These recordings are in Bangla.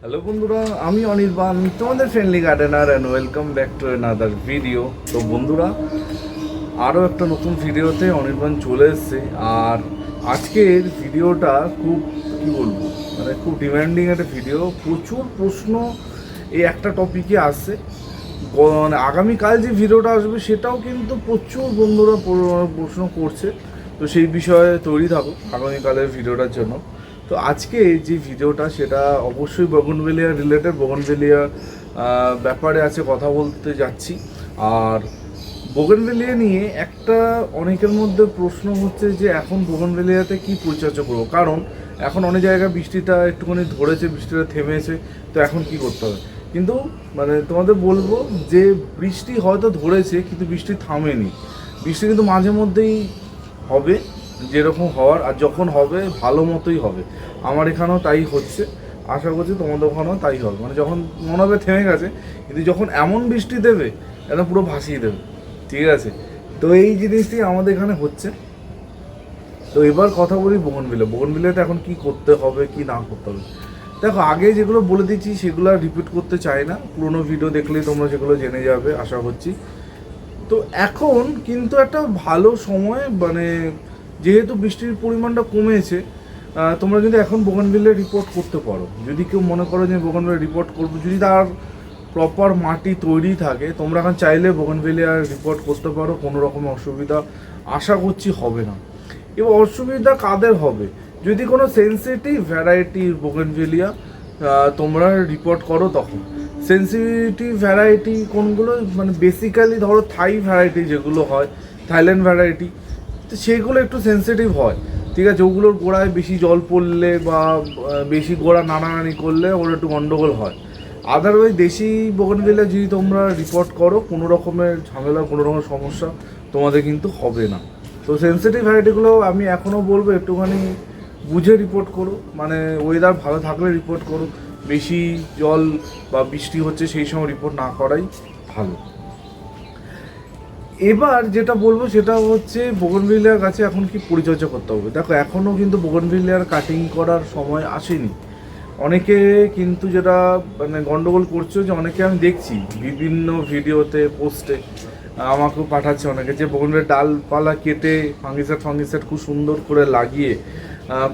হ্যালো বন্ধুরা, আমি অনির্বাণ তোমাদের friendly gardener and welcome back to another video তো বন্ধুরা আরও একটা নতুন ভিডিওতে অনির্বাণ চলে এসছে। আর আজকের ভিডিওটা খুব, কী বলব মানে খুব ডিমান্ডিং একটা ভিডিও প্রচুর প্রশ্ন এই একটা টপিকে আসছে। মানে আগামীকাল যে ভিডিওটা আসবে, সেটাও কিন্তু প্রচুর বন্ধুরা প্রশ্ন করছে। তো সেই বিষয়ে তৈরি থাকো আগামীকালের ভিডিওটার জন্য। তো আজকে যে ভিডিওটা, সেটা অবশ্যই বগনভেলিয়া রিলেটেড বগনভেলিয়া ব্যাপারে আছে কথা বলতে যাচ্ছি। আর বোগনভেলিয়া নিয়ে একটা অনেকের মধ্যে প্রশ্ন হচ্ছে যে, এখন বোগনভেলিয়াতে কি পরিচর্যা করব? কারণ এখন অনেক জায়গায় বৃষ্টিটা একটুখানি ধরেছে, বৃষ্টিটা থেমেছে, তো এখন কি করতে হবে? কিন্তু মানে তোমাদের বলব যে, বৃষ্টি হয়তো ধরেছে, কিন্তু বৃষ্টি থামেনি। বৃষ্টি কিন্তু মাঝে মধ্যেই হবে। যেরকম হওয়ার আর যখন হবে, ভালো মতোই হবে। আমার এখানেও তাই হচ্ছে। আশা করছি তোমাদের ওখানেও তাই হবে। মানে যখন মনে হবে থেমে গেছে, কিন্তু যখন এমন বৃষ্টি দেবে এটা পুরো ভাসিয়ে দেবে। ঠিক আছে? তো এই জিনিসটি আমাদের এখানে হচ্ছে। তো এবার কথা বলি বোগনবিলে। বোগনবিলাতে এখন কি করতে হবে, কি না করতে হবে? দেখো, আগে যেগুলো বলে দিচ্ছি, সেগুলো রিপিট করতে চাই না। পুরোনো ভিডিও দেখলেই তোমরা সেগুলো জেনে যাবে, আশা করছি। তো এখন কিন্তু একটা ভালো সময় মানে যেহেতু বৃষ্টির পরিমাণটা কমেছে তোমরা কিন্তু এখন বোগানভিলে রিপোর্ট করতে পারো। যদি কেউ মনে করো যে বোগানভিলে রিপোর্ট করব, যদি তার প্রপার মাটি তৈরি থাকে, তোমরা এখন চাইলে বোগানভিলিয়া রিপোর্ট করতে পারো, কোনো রকম অসুবিধা আশা করছি হবে না। এবার অসুবিধা কাদের হবে? যদি কোনো সেন্সিটিভ ভ্যারাইটির বোগেনভেলিয়া তোমরা রিপোর্ট করো তখন। সেন্সিটিভ ভ্যারাইটি কোনগুলো? মানে বেসিক্যালি ধরো থাই ভ্যারাইটি যেগুলো হয় থাইল্যান্ড ভ্যারাইটি তো সেগুলো একটু সেন্সিটিভ হয়। ঠিক আছে, ওগুলোর গোড়ায় বেশি জল পড়লে বা বেশি গোড়া নাড়ানাড়ি করলে ওর একটু গন্ডগোল হয়। আদারওয়াইজ দেশি বোগনভিলা যদি তোমরা রিপোর্ট করো, কোনো রকমের ঝামেলা, কোনো রকমের সমস্যা তোমাদের কিন্তু হবে না। তো সেন্সিটিভ ভ্যারাইটিগুলো আমি এখনও বলব, একটুখানি বুঝে রিপোর্ট করো। মানে ওয়েদার ভালো থাকলে রিপোর্ট করো। বেশি জল বা বৃষ্টি হচ্ছে, সেই সময় রিপোর্ট না করাই ভালো। এবার যেটা বলব সেটা হচ্ছে বোগনভিলিয়ার গাছে এখন কি পরিচর্যা করতে হবে? দেখো এখনও কিন্তু বোগনভিলিয়ার কাটিং করার সময় আসেনি। অনেকে কিন্তু যেটা মানে গন্ডগোল করছ যে অনেকে আমি দেখছি, বিভিন্ন ভিডিওতে পোস্টে আমাকেও পাঠাচ্ছে অনেকে যে বোগনভিলিয়ার ডালপালা কেটে ফাঙ্গিসাইড ফাঙ্গিসাইড খুব সুন্দর করে লাগিয়ে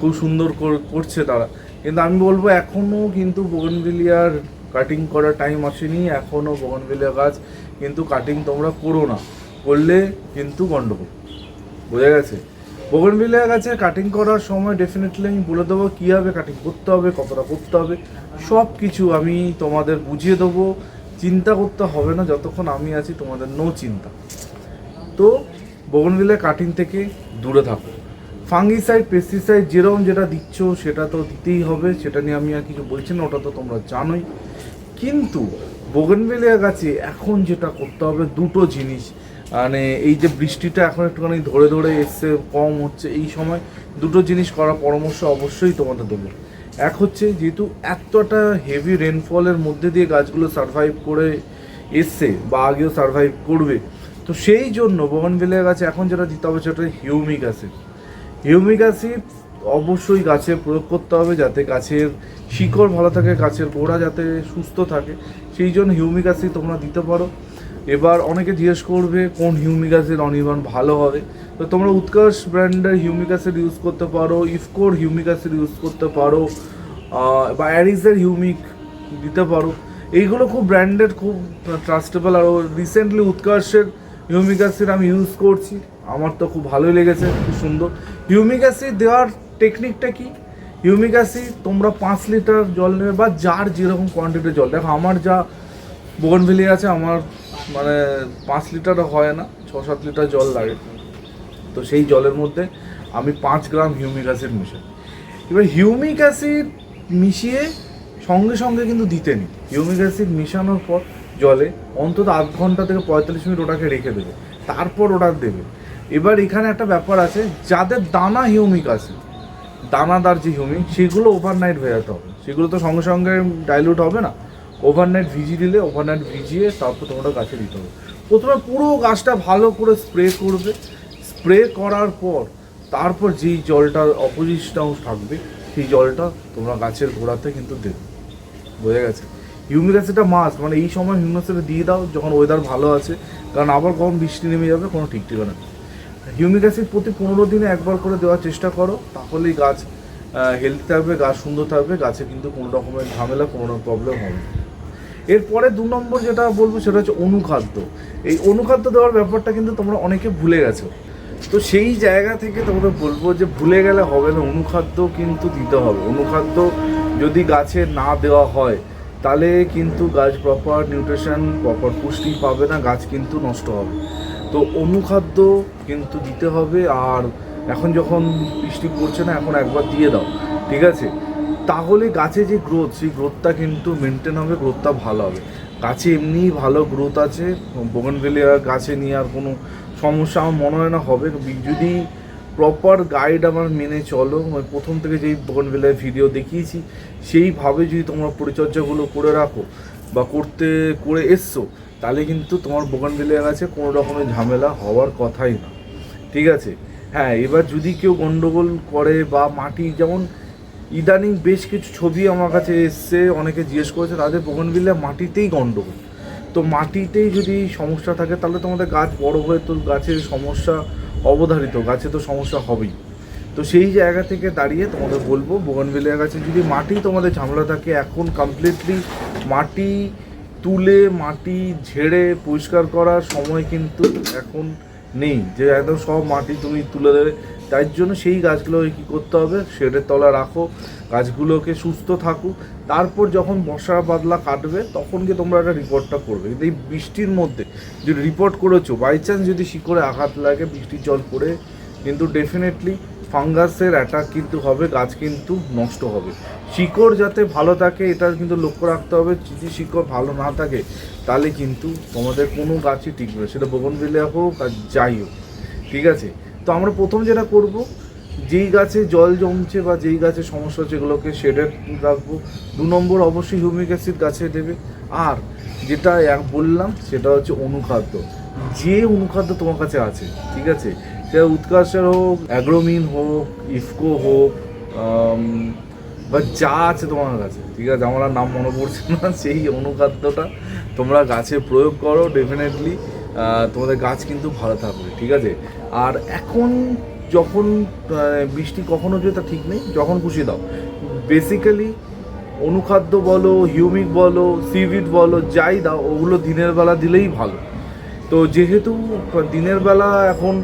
খুব সুন্দর কর- করছে তারা। কিন্তু আমি বলব এখনও কিন্তু বোগনভিলিয়ার কাটিং করার টাইম আসেনি। এখনও বোগনভিলিয়া গাছ কিন্তু কাটিং তোমরা করো না। করলে কিন্তু গন্ডগোল বোঝা গেছে? বোগনভিলিয়া গাছে কাটিং করার সময় ডেফিনেটলি আমি বলে দেবো কীভাবে কাটিং করতে হবে, কতটা করতে হবে সব কিছু আমি তোমাদের বুঝিয়ে দেবো। চিন্তা করতে হবে না, যতক্ষণ আমি আছি তোমাদের নো চিন্তা। তো বোগনভিলিয়া কাটিং থেকে দূরে থাকো। ফাঙ্গিসাইড পেস্টিসাইড যেরকম যেটা দিচ্ছ সেটা তো দিতেই হবে, সেটা নিয়ে আমি আর কিছু বলছি না, ওটা তো তোমরা জানোই। কিন্তু বোগনভেলিয়া গাছে এখন যেটা করতে হবে দুটো জিনিস। মানে এই যে বৃষ্টিটা এখন একটুখানি ধরে ধরে এসছে, কম হচ্ছে, এই সময় দুটো জিনিস করার পরামর্শ অবশ্যই তোমাদের দেবো। এক হচ্ছে যেহেতু এতটা হেভি রেনফলের মধ্যে দিয়ে গাছগুলো সার্ভাইভ করে এসছে বা আগেও সার্ভাইভ করবে, তো সেই জন্য বোগনভেলিয়া গাছে এখন যেটা দিতে হবে সেটা হিউমিক অ্যাসিড হিউমিক অ্যাসিড অবশ্যই গাছে প্রয়োগ করতে হবে যাতে গাছের শিকড় ভালো থাকে, গাছের গোড়া যাতে সুস্থ থাকে, সেই জন্য হিউমিক অ্যাসিড তোমরা দিতে পারো। এবার অনেকে জিজ্ঞেস করবে কোন হিউমিক অ্যাসিড অনির্বাণ ভালো হবে। তো তোমরা উৎকর্ষ ব্র্যান্ডের হিউমিক অ্যাসিড ইউজ করতে পারো, ইফকোর হিউমিক অ্যাসিড ইউজ করতে পারো বা অ্যারিসের হিউমিক দিতে পারো। এইগুলো খুব ব্র্যান্ডেড খুব ট্রাস্টেবল আর রিসেন্টলি উৎকর্ষের হিউমিক আমি ইউজ করছি। আমার তো খুব ভালোই লেগেছে, খুব সুন্দর। হিউমিক অ্যাসিড দেওয়ার টেকনিকটা কি? হিউমিক অ্যাসিড তোমরা পাঁচ লিটার জল নেবে বা যার যেরকম কোয়ান্টিটির জল। দেখো, আমার যা বোগনভেলি আছে, আমার মানে পাঁচ লিটারও হয় না, ছ সাত লিটার জল লাগে। তো সেই জলের মধ্যে আমি পাঁচ গ্রাম হিউমিক অ্যাসিড মিশাই। এবার হিউমিক অ্যাসিড মিশিয়ে সঙ্গে সঙ্গে কিন্তু দিতে নি হিউমিক অ্যাসিড মিশানোর পর জলে অন্তত আধ ঘণ্টা থেকে পঁয়তাল্লিশ মিনিট ওটাকে রেখে দেবে। তারপর ওটা দেবে। এবার এখানে একটা ব্যাপার আছে, যাদের দানা হিউমিক আছে, দানাদার যে হিউমিক, সেগুলো ওভারনাইট ভেজাতে হবে। সেগুলো তো সঙ্গে সঙ্গে ডাইলুট হবে না। ওভারনাইট ভিজিয়ে দিলে ওভারনাইট ভিজিয়ে তারপর তোমরা গাছে দিতে হবে। প্রথমে পুরো গাছটা ভালো করে স্প্রে করবে। স্প্রে করার পর, তারপর যেই জলটার অপোজিশটাও থাকবে, সেই জলটা তোমরা গাছের গোড়াতে কিন্তু দেবে। বোঝা গেছে? হিউমিক অ্যাসিডটা মাস্ট মানে এই সময় অ্যাসিডটা দিয়ে দাও, যখন ওয়েদার ভালো আছে। কারণ আবার কখন বৃষ্টি নেমে যাবে, কোনো ঠিক ঠিকানা নেই। হিউমিক অ্যাসিড প্রতি পনেরো দিনে একবার করে দেওয়ার চেষ্টা করো, তাহলেই গাছ হেলদি থাকবে, গাছ সুন্দর থাকবে, গাছে কিন্তু কোনো রকমের ঝামেলা, কোনো প্রবলেম হবে না। এরপরে দু নম্বর যেটা বলব সেটা হচ্ছে অনুখাদ্য। এই অনুখাদ্য দেওয়ার ব্যাপারটা কিন্তু তোমরা অনেকে ভুলে গেছো। তো সেই জায়গা থেকে তোমাদের বলব যে ভুলে গেলে হবে না, অনুখাদ্য কিন্তু দিতে হবে। অনুখাদ্য যদি গাছে না দেওয়া হয়, তাহলে কিন্তু গাছ প্রপার নিউট্রিশন প্রপার পুষ্টি পাবে না, গাছ কিন্তু নষ্ট হবে। তো অনুখাদ্য কিন্তু দিতে হবে, আর এখন যখন বৃষ্টি পড়ছে না, এখন একবার দিয়ে দাও, ঠিক আছে? তাহলে গাছে যে গ্রোথ সেই গ্রোথটা কিন্তু মেনটেন হবে গ্রোথটা ভালো হবে। গাছে এমনি ভালো গ্রোথ আছে বোগনভেলিয়া গাছে নিয়ে আর কোনো সমস্যা আমার মনে হয় না, হবে। যদি প্রপার গাইড আমার মেনে চলো মানে প্রথম থেকে যেই বোগনভেলিয়ার ভিডিও দেখিয়েছি, সেইভাবে যদি তোমরা পরিচর্যাগুলো করে রাখো বা করতে, করে এসছো, তাহলে কিন্তু তোমার বোগনভেলিয়া গাছে কোনো রকমের ঝামেলা হওয়ার কথাই না। ঠিক আছে? হ্যাঁ এবার যদি কেউ গন্ডগোল করে বা মাটি, যেমন ইদানিং বেশ কিছু ছবি আমার কাছে এসছে, অনেকে জিজ্ঞেস করেছে, তাদের বোগনভিলিয়া মাটিতেই গন্ডগোল তো মাটিতেই যদি সমস্যা থাকে, তাহলে তোমাদের গাছ বড় হয়ে তো গাছের সমস্যা অবধারিত, গাছে তো সমস্যা হবেই। তো সেই জায়গা থেকে দাঁড়িয়ে তোমাদের বলব বোগনভিলিয়া গাছে যদি মাটি তোমাদের ঝামেলা থাকে, এখন কমপ্লিটলি মাটি তুলে, মাটি ঝেড়ে পরিষ্কার করার সময় কিন্তু এখন নেই, যে একদম সব মাটি তুমি তুলে দেবে। তাই জন্য সেই গাছগুলো কী করতে হবে? শেডের তলা রাখো, গাছগুলোকে সুস্থ থাকুক তারপর যখন বর্ষা বাদলা কাটবে, তখন গিয়ে তোমরা একটা রিপোর্টটা করবে। কিন্তু এই বৃষ্টির মধ্যে যদি রিপোর্ট করেছ বাই চান্স যদি শিকড়ে আঘাত লাগে, বৃষ্টির জল পড়ে, কিন্তু ডেফিনেটলি ফাঙ্গাসের অ্যাটাক কিন্তু হবে, গাছ কিন্তু নষ্ট হবে। শিকড় যাতে ভালো থাকে, এটা কিন্তু লক্ষ্য রাখতে হবে। যদি শিকড় ভালো না থাকে, তাহলে কিন্তু তোমাদের কোনো গাছই টিকবে সেটা বগনভিলিয়া হোক আর যাই হোক, ঠিক আছে? তো আমরা প্রথম যেটা করব, যেই গাছে জল জমছে বা যেই গাছে সমস্যা হচ্ছে, এগুলোকে শেডে রাখব। দু নম্বর অবশ্যই হিউমিক অ্যাসিড গাছে দেবে। আর যেটা এক বললাম, সেটা হচ্ছে অনুখাদ্য। যে অনুখাদ্য তোমার কাছে আছে, ঠিক আছে? সেটা উৎকর্ষের হোক, অ্যাগ্রোমিন হোক, ইফকো হোক বা যা আছে তোমার কাছে, ঠিক আছে? আমার নাম মনে পড়ছে না, সেই অনুখাদ্যটা তোমরা গাছে প্রয়োগ করো ডেফিনেটলি তোমাদের গাছ কিন্তু ভালো থাকবে, ঠিক আছে? আর এখন যখন বৃষ্টি কখনো যে তা ঠিক নেই, যখন খুশি দাও। বেসিক্যালি অনুখাদ্য বলো হিউমিক বলো সিভিড বলো, যাই দাও, ওগুলো দিনের বেলা দিলেই ভালো। তো যেহেতু দিনের বেলা এখন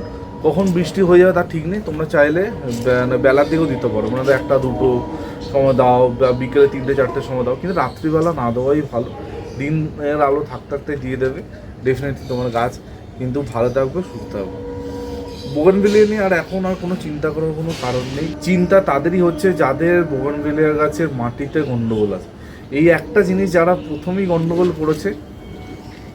কখন বৃষ্টি হয়ে যাবে তার ঠিক নেই, তোমরা চাইলে বেলার দিকেও দিতে পারো। মানে একটা, দুটো সময় দাও, বা বিকেলে তিনটে, চারটে সময় দাও, কিন্তু রাত্রিবেলা না দেওয়াই ভালো। দিনের আলো থাকতে থাকতে দিয়ে দেবে ডেফিনেটলি তোমার গাছ কিন্তু ভালো থাকবে, সুস্থ থাকবে। বোগনভিলিয়া নিয়ে আর এখন আর কোনো চিন্তা করার কোনো কারণ নেই। চিন্তা তাদেরই হচ্ছে যাদের বোগনভিলিয়া গাছের মাটিতে গণ্ডগোল আছে। এই একটা জিনিস যারা প্রথমেই গণ্ডগোল করেছে,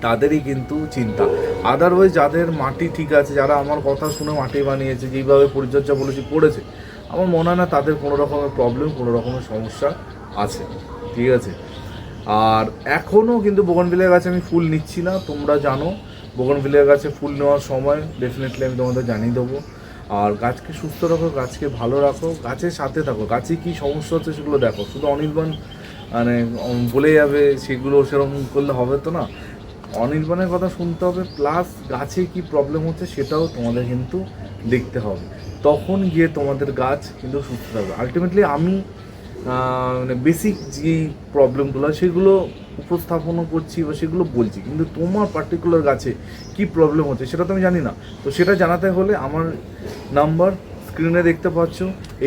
তাদেরই কিন্তু চিন্তা। আদারওয়াইজ যাদের মাটি ঠিক আছে, যারা আমার কথা শুনে মাটি বানিয়েছে, যেইভাবে পরিচর্যা বলেছি করেছে, আমার মনে হয় না তাদের কোনো রকমের প্রবলেম কোনো রকমের সমস্যা আছে। ঠিক আছে? আর এখনও কিন্তু বোগনভিলিয়া গাছে আমি ফুল নিচ্ছি না, তোমরা জানো। বোগনভিলিয়া গাছে ফুল নেওয়ার সময় ডেফিনেটলি আমি তোমাদের জানিয়ে দেবো। আর গাছকে সুস্থ রাখো, গাছকে ভালো রাখো, গাছের সাথে থাকো। গাছে কী সমস্যা হচ্ছে সেগুলো দেখো। শুধু অনির্বাণ মানে বলে যাবে, সেগুলো সেরকম করলে হবে তো না? অনির্বাণের কথা শুনতে হবে প্লাস গাছে কি প্রবলেম হচ্ছে সেটাও তোমাদের কিন্তু দেখতে হবে। তখন গিয়ে তোমাদের গাছ কিন্তু সুস্থ থাকবে। আলটিমেটলি আমি মানে বেসিক যে প্রবলেমগুলো সেগুলো উপস্থাপনও করছি বা সেগুলো বলছি। কিন্তু তোমার পার্টিকুলার গাছে কি প্রবলেম হচ্ছে সেটা তো আমি জানি না। তো সেটা জানাতে হলে আমার নাম্বার স্ক্রিনে দেখতে পাচ্ছ।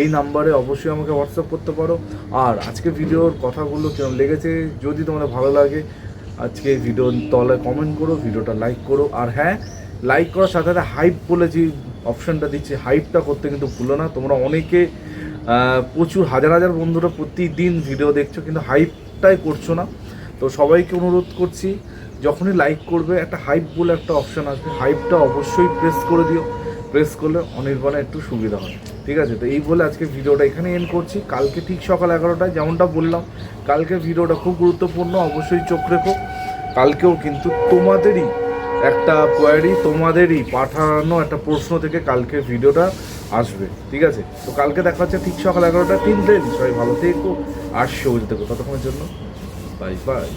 এই নাম্বারে অবশ্যই আমাকে হোয়াটসঅ্যাপ করতে পারো। আর আজকে ভিডিওর কথাগুলো কেমন লেগেছে, যদি তোমাদের ভালো লাগে আজকে ভিডিও তলায় কমেন্ট করো ভিডিওটা লাইক করো। আর হ্যাঁ লাইক করার সাথে সাথে হাইপ বলে যে অপশনটা দিচ্ছি হাইপটা করতে কিন্তু ভুলো না। তোমরা অনেকে প্রচুর হাজার হাজার বন্ধুরা প্রতিদিন ভিডিও দেখছ, কিন্তু হাইপটাই করছ না। তো সবাইকে অনুরোধ করছি, যখনই লাইক করবে, একটা হাইপ বলে একটা অপশন আসবে। হাইপটা অবশ্যই প্রেস করে দিও। প্রেস করলে অনির্বাণে একটু সুবিধা হয়। ঠিক আছে? তো এই বলে আজকে ভিডিওটা এখানে এন্ড করছি। কালকে ঠিক সকাল এগারোটায় যেমনটা বললাম, কালকে ভিডিওটা খুব গুরুত্বপূর্ণ, অবশ্যই চোখ রেখো। কালকেও কিন্তু তোমাদেরই একটা কোয়ারি তোমাদেরই পাঠানো একটা প্রশ্ন থেকে কালকে ভিডিওটা আসবে। ঠিক আছে? তো কালকে দেখা হচ্ছে ঠিক সকাল এগারোটা। তিন দিন সবাই ভালো থেকো আর সবুজ থেকো। ততক্ষণের জন্য বাই বাই